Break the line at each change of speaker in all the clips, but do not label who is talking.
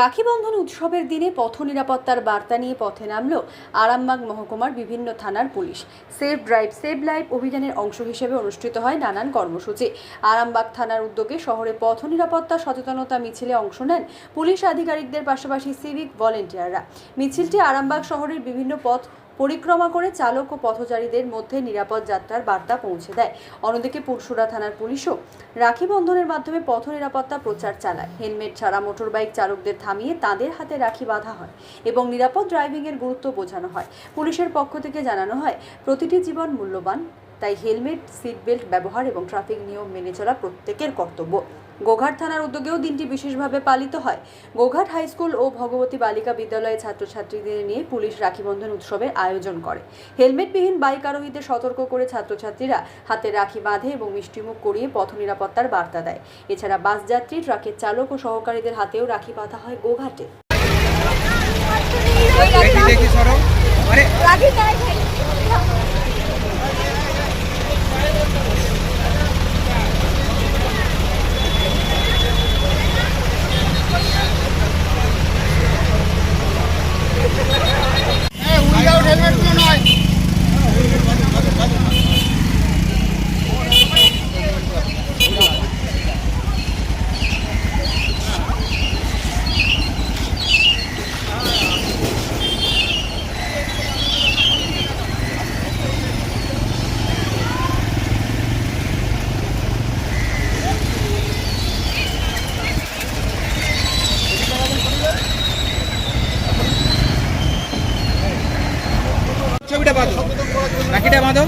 রাখি বন্ধন উৎসবের দিনে পথ নিরাপত্তার বার্তা নিয়ে পথে নামল আরামবাগ মহকুমার বিভিন্ন থানার police. Save drive, save life অভিযানের অংশ হিসেবে অনুষ্ঠিত হয় নানান কর্মসূচি। আরামবাগ থানার উদ্যোগে শহরে পথ নিরাপত্তা সচেতনতা মিছিলে অংশ নেন পুলিশ আধিকারিকদের পাশাপাশি সিভিক ভলেন্টিয়াররা। মিছিলটি আরামবাগ শহরের বিভিন্ন পথ পরিক্রমা করে চালক ও পথচারীদের মধ্যে নিরাপদ যাত্রার বার্তা পৌঁছে দেয়। অন্যদিকে পুরসুরা থানার পুলিশও রাখি বন্ধনের মাধ্যমে পথ নিরাপত্তা প্রচার চালায়। হেলমেট ছাড়া মোটরবাইক চালকদের থামিয়ে তাদের হাতে রাখি বাঁধা হয় এবং নিরাপদ ড্রাইভিংয়ের গুরুত্ব বোঝানো হয়। পুলিশের পক্ষ থেকে জানানো হয়, প্রতিটি জীবন মূল্যবান তাই হেলমেট সিট বেল্ট ব্যবহার এবং ট্রাফিক নিয়ম মেনে চলা প্রত্যেকের কর্তব্য। গোঘাট থানার উদ্যোগেও দিনটি বিশেষভাবে পালিত হয়। গোঘাট হাই স্কুল ও ভগবতী বালিকা বিদ্যালয়ের ছাত্রছাত্রীদের নিয়ে পুলিশ রাখিবন্ধন উৎসবের আয়োজন করে। হেলমেটবিহীন বাইক আরোহীদের সতর্ক করে ছাত্রছাত্রীরা হাতে রাখি বাঁধে এবং মিষ্টিমুখ করিয়ে পথ নিরাপত্তার বার্তা দেয়। এছাড়া বাস যাত্রী ট্রাকের চালক ও সহকারীদের হাতেও রাখি বাঁধা হয় গোঘাটে
দেখি দেখি সরো আরে
উইদাউট হেলমেট কোনো নয়
ছবিটা বাঁধো রাখিটা বাঁধো।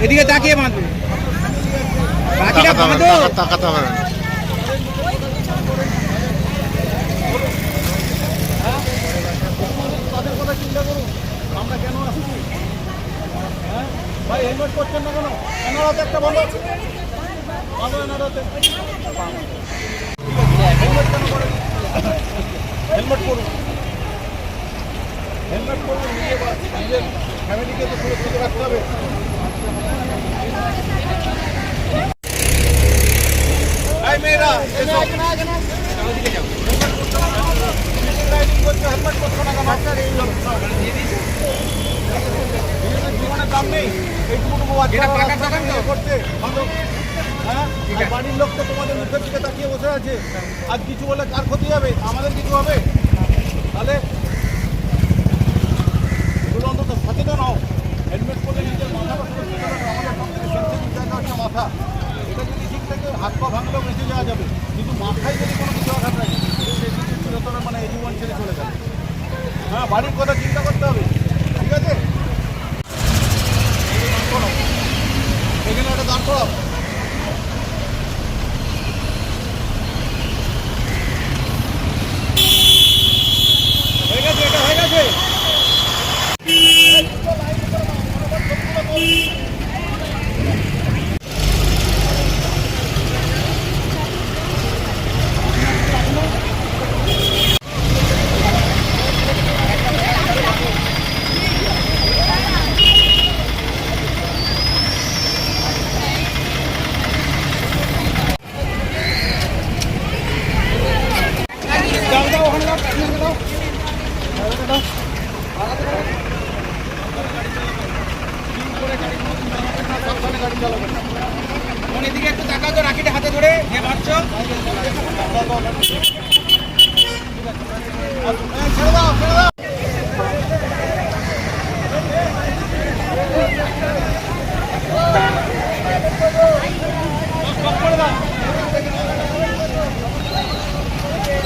এদিকে তাকিয়ে বাঁধো। রাখিটা বাঁধো
তাকাতে হবে না তাদের কথা চিন্তা করুন আমরা কেন আসছি হ্যাঁ ভাই হেলমেট করছেন না। কেন এনারাতে একটা বলো ভালো এনারাতে হেলমেট কেন করেন হেলমেট করুন হেলমেট করুন নিজে বা- নিজের ফ্যামিলিকে তো দাম নেই আর। বাড়ির লোক তো তোমাদের মুখের দিকে তাকিয়ে বসে আছে আজ কিছু বলে কার ক্ষতি হবে আমাদের কিছু হবে তাহলে হেলমেট পরে নিজের মাথাটা আমাদের মাথা এটা যদি ঠিক থাকে হাত পা ভাঙলেও বেঁচে যাওয়া যাবে কিন্তু মাথায় যদি কোনো কিছু আঘাত লাগে সেই মানে এই জীবন ছেড়ে চলে যাবে হ্যাঁ বাড়ির কথা চিন্তা করতে হবে ঠিক আছে। এখানে একটা দাঁড় করাও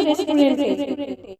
রেস্টুরেন্টে